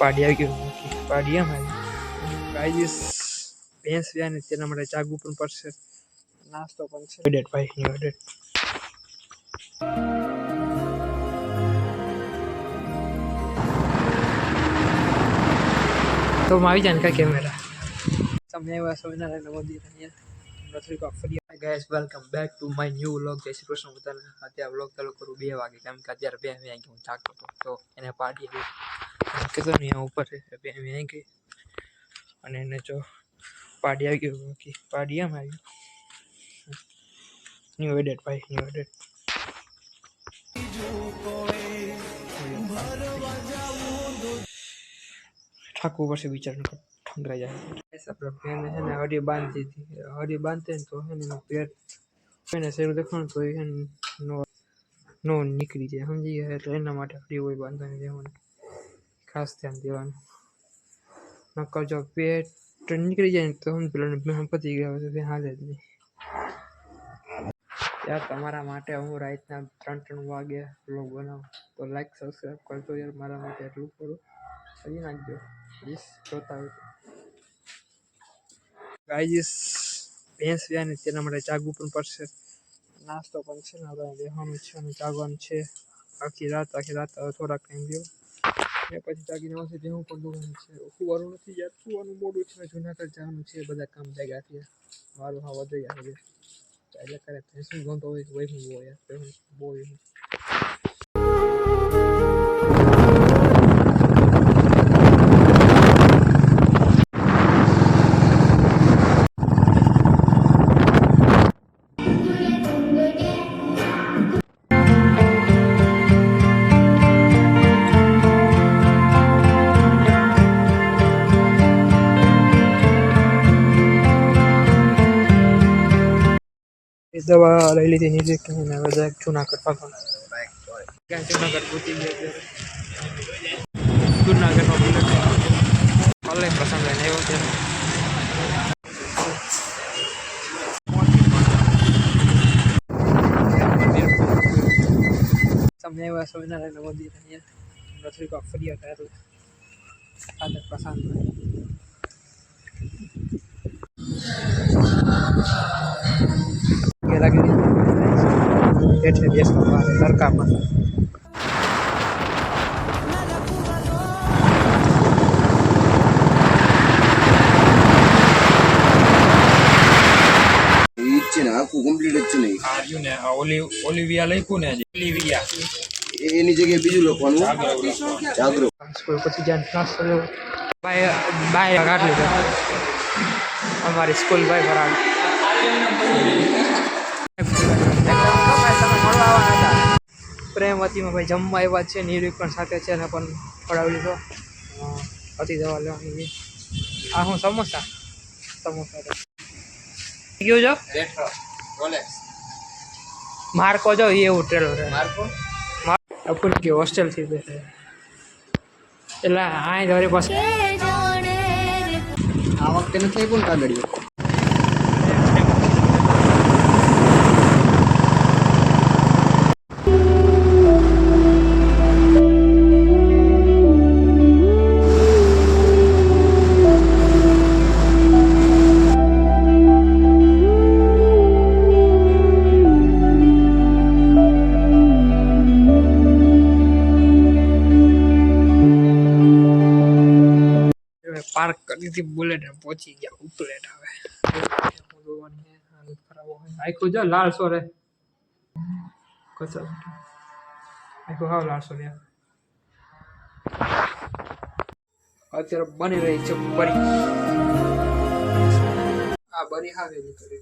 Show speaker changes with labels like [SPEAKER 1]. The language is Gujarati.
[SPEAKER 1] પાડી આવી ગયું. પાડી એમ આવી. ગાઈસ ભેંસ વ્યા ને તેના માટે જાગવું પણ પડશે. નાસ્તો પણ છે. ડેટ ભાઈ ની ડેટ તો આવી જાય ને કેમેરા તમે એવા Swaminarayan Modi guys welcome back to my new vlog Jai Shri Krishna બધાને. અત્યારે વ્લોગ ચાલુ કરું બે વાગે. કેમ કે અત્યારે બે વાગે હું જાગતો હતો. તો એને પાડી આવી તો અહીંયા ઉપર બે વાગે ગઈ. અને એને જો પાડી આવી ગયું બાકી. પાડી એમ આવ્યું. ન્યૂ એડેટ ભાઈ ન્યૂ એડેટ ઠાકવું પડશે બિચારાને ઠંગરાઈ જાય. આપણે બેન છે ને હળી બાંધી હતી. હળી બાંધે ને તો છે ને એનું પેટ એને શેરું દેખાણું તો એ નો નો નીકળી જાય. સમજી ગયા? એટલે એના માટે હળી હોય બાંધવાની દેવાની ખાસ ધ્યાન દેવાનું નકર જો પેટ નીકળી જાય ને તો સમજી પેલા પતી ગયા પછી હાલે જ નહીં યાર તમારા માટે હું રાતના ત્રણ ત્રણ વાગે વ્લોગ બનાવું તો લાઈક સબસ્ક્રાઈબ કરજો યાર મારા માટે એટલું કરું કરી નાખજો પ્લીઝ જોતા હોય ગાઈસ ભેંસ વ્યા ને તેના માટે જાગવું પણ પડશે નાસ્તો પણ છે ને હવે બેહવાનું છે અને જાગવાનું છે આખી રાત આખી રાત હવે થોડાક ટાઈમ રહ્યો ને પછી જાગીને આવશે જેવું પણ દુકાન છે. સુવાનું નથી યાર સુવાનું મોડું છે? જુનાગઢ જવાનું છે, બધા કામ જાગ્યા છે. મારું હા વધે યાર એટલે કરે ભેંસનું ગમતો હોય તો વહી હું યાર ભેંસ બહુ દવા લઈ લીધી કે હવે જરાક જુનાગઢ ભાગવાનું. જુનાગઢ પૂછી જુનાગઢમાં બુલેટ ઓનલાઈન પ્રસંગ લઈને આવ્યો ત્યારે તમને એવા સ્વામિનારાયણ મંદિર અહીંયા રસોઈ પાક ફરી હતા. એટલે આદર ये लग रही बैठे बेच हमारे लड़का
[SPEAKER 2] बन આખું કમ્પ્લીટ
[SPEAKER 3] જ છે નહીં આર્યું ને ઓલિવ ઓલિવિયા લખ્યું ને ઓલિવિયા
[SPEAKER 2] એની જગ્યાએ બીજું લખવાનું જાગરો
[SPEAKER 1] પછી જ્યાં ટ્રાન્સફર બાય બાય કાઢ લીધો અમારી સ્કૂલ બાય ભરાડ પ્રેમવતીમાં ભાઈ જમવા આવ્યા છે નિરીક્ષણ સાથે છે ને પણ ખવડાવી લીધો. પતિ દવા લેવાની આ હું સમોસા? સમોસા ગયો જો માર્કો જો એ એવું ટ્રેલર અપુન કે હોસ્ટેલથી બેસે. બેઠે એટલે આ ધોરી પાસે
[SPEAKER 2] આ વખતે નથી પણ કાગળિયો?
[SPEAKER 1] પાર્ક કરી દીધી બુલેટ ને પહોંચી ગયા ઉપલેટ આવે હે, આખું જો લાલ સોરે કચરો. આખું હાવ લાલ સોરે અત્યારે બની રહી છે બરી આ બરી હાવેલી કરી